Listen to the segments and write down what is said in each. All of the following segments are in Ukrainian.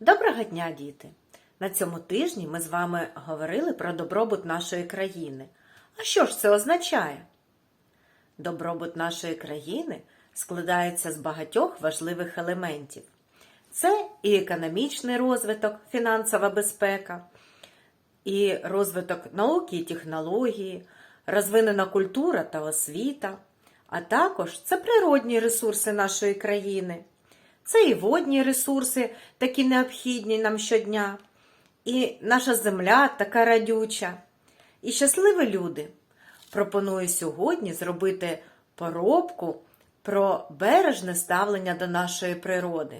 Доброго дня, діти! На цьому тижні ми з вами говорили про добробут нашої країни. А що ж це означає? Добробут нашої країни складається з багатьох важливих елементів. Це і економічний розвиток, фінансова безпека, і розвиток науки і технології, розвинена культура та освіта, а також це природні ресурси нашої країни. Це і водні ресурси, такі необхідні нам щодня, і наша земля така радюча, і щасливі люди. Пропоную сьогодні зробити поробку про бережне ставлення до нашої природи.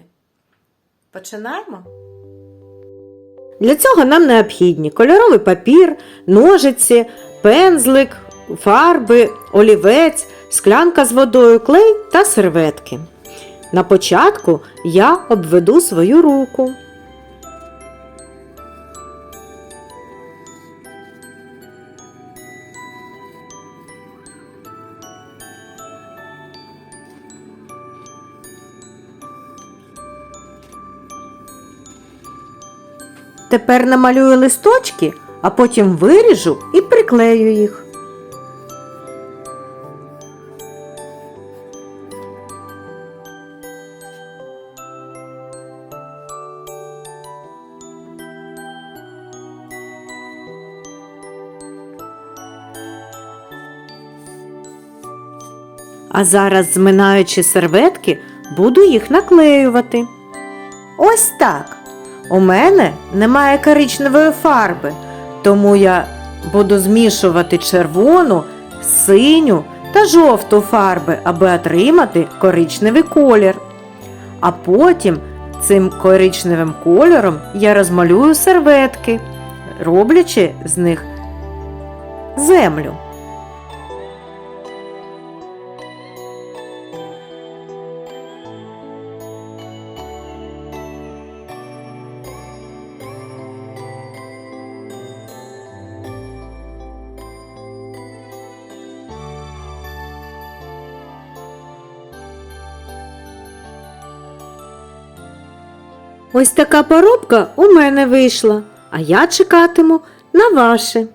Починаємо? Для цього нам необхідні кольоровий папір, ножиці, пензлик, фарби, олівець, склянка з водою, клей та серветки. На початку я обведу свою руку. Тепер намалюю листочки, а потім виріжу і приклею їх. А зараз, зминаючи серветки, буду їх наклеювати. Ось так. У мене немає коричневої фарби, тому я буду змішувати червону, синю та жовту фарби, аби отримати коричневий колір. А потім цим коричневим кольором я розмалюю серветки, роблячи з них землю. Ось така поробка у мене вийшла, а я чекатиму на ваше.